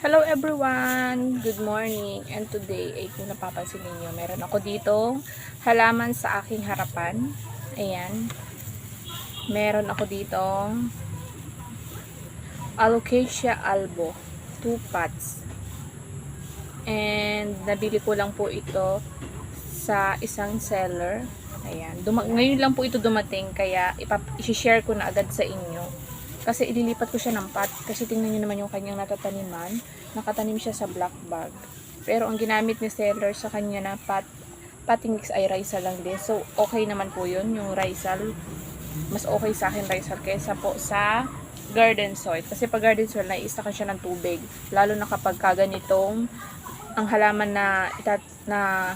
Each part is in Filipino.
Hello everyone! Good morning! And today ay kung napapansin ninyo, meron ako ditong halaman sa aking harapan. Ayan. Meron ako ditong Alocasia albo. Two pots. And nabili ko lang po ito sa isang seller. Ayan. Duma- ngayon lang po ito dumating kaya ipap- isi-share ko na agad sa inyo. Kasi ililipat ko siya ng pot. Kasi tingnan nyo naman yung kanyang natataniman. Nakatanim siya sa black bag. Pero ang ginamit ni seller sa kanya na pot, potting mix ay Rizal lang din. So, okay naman po yun. Yung Rizal, mas okay sa akin Rizal kaysa po sa garden soil. Kasi pag garden soil, naiista ka siya ng tubig. Lalo na kapag kaganitong ang halaman na itat na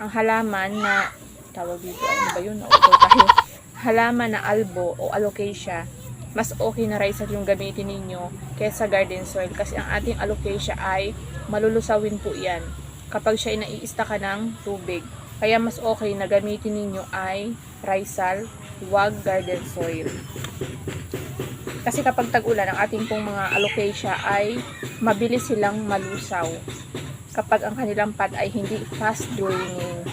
ang halaman na tawag dito ano ba yun? Nauto. Halaman na albo o alocasia mas okay na rice yung gamitin ninyo kaysa garden soil kasi ang ating alocasia ay malulusawin po yan kapag siya naiista ka ng tubig. Kaya mas okay na gamitin ninyo ay risal, wag garden soil. Kasi kapag tag-ulan, ang ating pong mga alocasia ay mabilis silang malusaw kapag ang kanilang pot ay hindi fast draining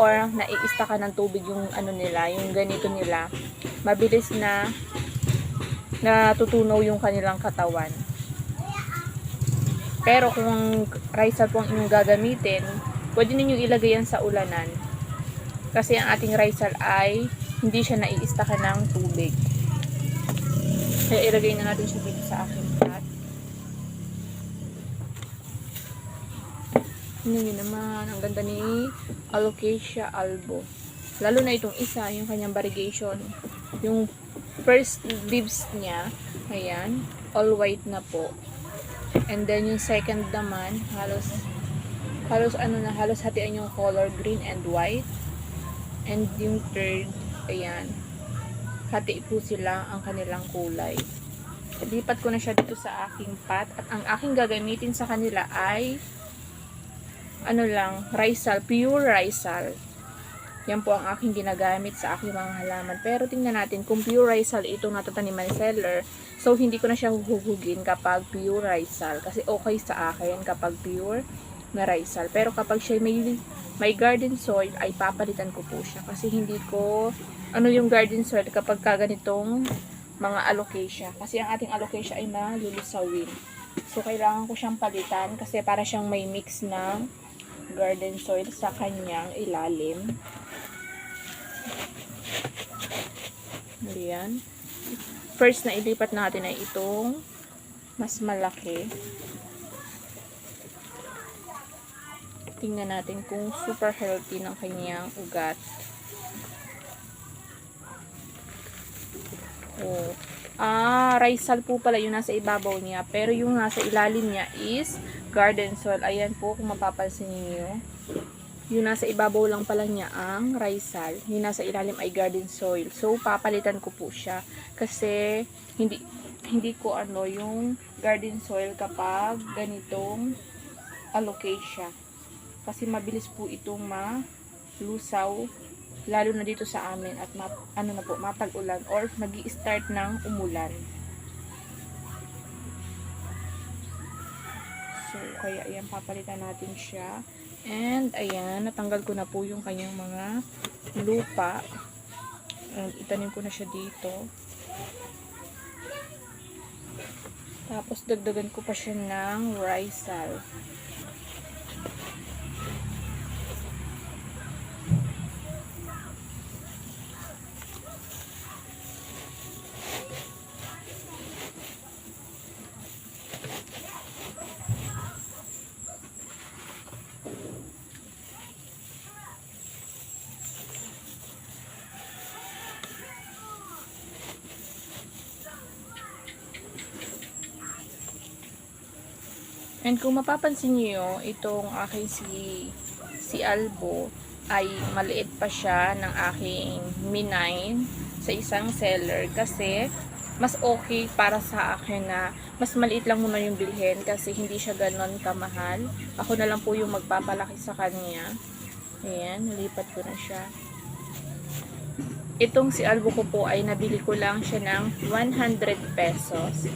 or naiista ka ng tubig yung ano nila, yung ganito nila, mabilis na natutunaw yung kanilang katawan. Pero kung rice po ang inyong gagamitin, pwede ninyong ilagay yan sa ulanan. Kasi ang ating rice ay hindi siya naiista ka ng tubig. Kaya ilagay na natin siya dito sa aking pot. Tingnan nyo naman, ang ganda ni Alocasia albo. Lalo na itong isa, yung kanyang variegation. Yung first leaves niya, ayan, all white na po. And then yung second naman, halos halos ano na, halos hatian yung color green and white. And yung third, ayan, hati po sila ang kanilang kulay. Lipat ko na siya dito sa aking pot at ang aking gagamitin sa kanila ay ano lang, risal, pure risal. Yan po ang aking ginagamit sa aking mga halaman. Pero tingnan natin kung pure risal itong natataniman ni seller. So, hindi ko na siya huhugugin kapag pure risal. Kasi okay sa akin kapag pure na risal. Pero kapag siya may, may garden soil, ay papalitan ko po siya. Kasi hindi ko, ano yung garden soil kapag kaganitong mga alocasia. Kasi ang ating alocasia ay malulusawin. So, kailangan ko siyang palitan kasi para siyang may mix ng garden soil sa kanyang ilalim. Ayan. First na ilipat natin ay itong mas malaki. Tingnan natin kung super healthy ng kanyang ugat. Oh. Ah, risal po pala yung nasa ibabaw niya. Pero yung nasa ilalim niya is garden soil. Ayan po, kung mapapansin niyo Yung nasa ibabaw lang pala niya ang risal. Yung nasa ilalim ay garden soil. So, papalitan ko po siya. Kasi, hindi hindi ko ano yung garden soil kapag ganitong alocasia. Kasi mabilis po itong malusaw lalo na dito sa amin at map, ano na po, mapag-ulan or nag start ng umulan. So, kaya ayan, papalitan natin siya. And, ayan, natanggal ko na po yung kanyang mga lupa. And, itanim ko na siya dito. Tapos, dagdagan ko pa siya ng risal. And kung mapapansin niyo, itong aking si si Albo ay maliit pa siya ng aking Mi9 sa isang seller kasi mas okay para sa akin na mas maliit lang muna yung bilhin kasi hindi siya ganon kamahal. Ako na lang po yung magpapalaki sa kanya. Ayan, lipat ko na siya. Itong si Albo ko po ay nabili ko lang siya ng 100 pesos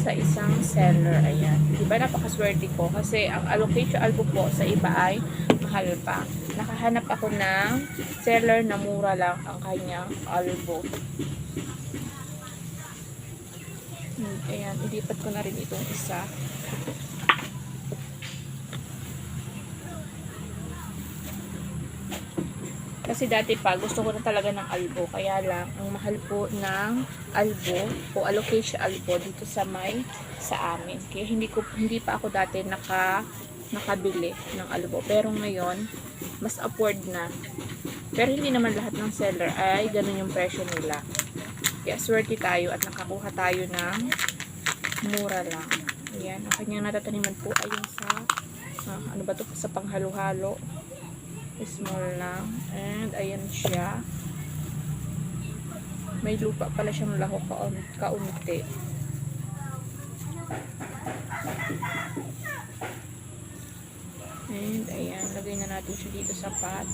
sa isang seller. Ayan. Di ba napakaswerte ko? Kasi ang alocasia albo po sa iba ay mahal pa. Nakahanap ako ng seller na mura lang ang kanyang albo. Hmm, Ayan, ilipat ko na rin itong isa. Kasi dati pa, gusto ko na talaga ng albo. Kaya lang, ang mahal po ng albo o alocasia albo dito sa may sa amin. Kaya hindi ko hindi pa ako dati naka nakabili ng albo. Pero ngayon, mas afford na. Pero hindi naman lahat ng seller ay ganun yung presyo nila. Kaya swerte tayo at nakakuha tayo ng mura lang. Ayan, ang kanyang natataniman po ay yung sa ah, ano ba to sa panghalo-halo small lang. And ayan siya. May lupa pala siyang lahok kaun kaunti. And ayan lagay na natin siya dito sa pot.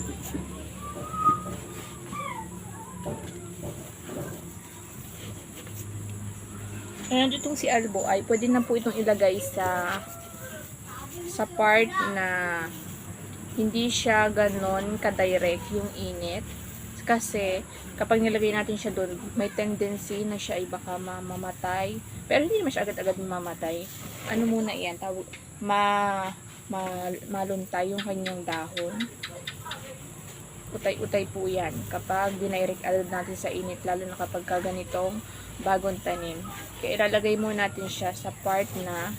And itong si Albo ay pwede na po itong ilagay sa sa part na hindi siya ganon ka-direct yung init. Kasi, kapag nilagay natin siya doon, may tendency na siya ay baka mamamatay. Pero hindi naman siya agad-agad mamamatay. Ano muna yan? Tawag, ma, ma, maluntay yung kanyang dahon. Utay-utay po yan. Kapag dinirect agad natin sa init, lalo na kapag kaganitong bagong tanim. Kaya ilalagay muna natin siya sa part na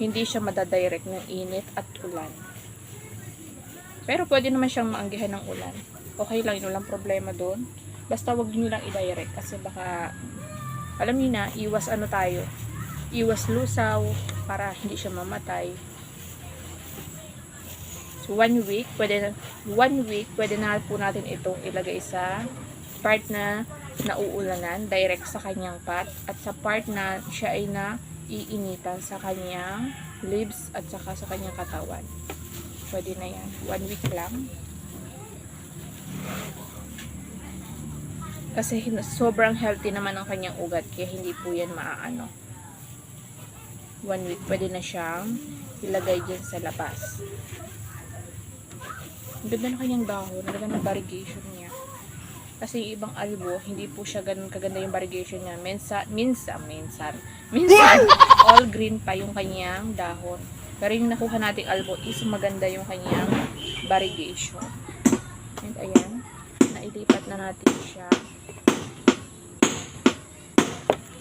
hindi siya madadirect ng init at ulan. Pero pwede naman siyang maanggihan ng ulan. Okay lang, yun walang problema doon. Basta wag niyo lang i-direct kasi baka alam niyo na, iwas ano tayo. Iwas lusaw para hindi siya mamatay. So, one week, pwede na, one week, pwede na po natin itong ilagay sa part na nauulanan, direct sa kanyang pot, at sa part na siya ay na iinitan sa kanyang leaves at saka sa kanyang katawan. Pwede na yan. One week lang. Kasi sobrang healthy naman ang kanyang ugat kaya hindi po yan maaano. One week pwede na siyang ilagay dyan sa labas. Ang ganda ng kanyang dahon. Ang ganda ng variegation niya. Kasi yung ibang albo, hindi po siya ganun kaganda yung variegation niya. Minsan, minsan, minsan, minsan, all green pa yung kanyang dahon. Pero yung nakuha nating albo is maganda yung kanyang variegation. And ayan, nailipat na natin siya.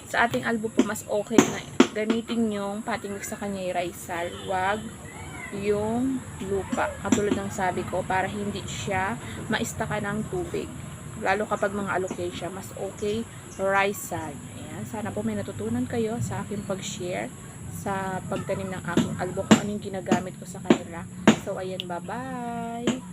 Sa ating albo po, mas okay na gamitin yung pating mix sa kanya yung raisal. Wag yung lupa. Katulad ng sabi ko, para hindi siya maistaka ng tubig. Lalo kapag mga alocasia, mas okay rice side. Ayan, sana po may natutunan kayo sa aking pag-share sa pagtanim ng aking albo kung ano yung ginagamit ko sa kanila. So, ayan, bye-bye!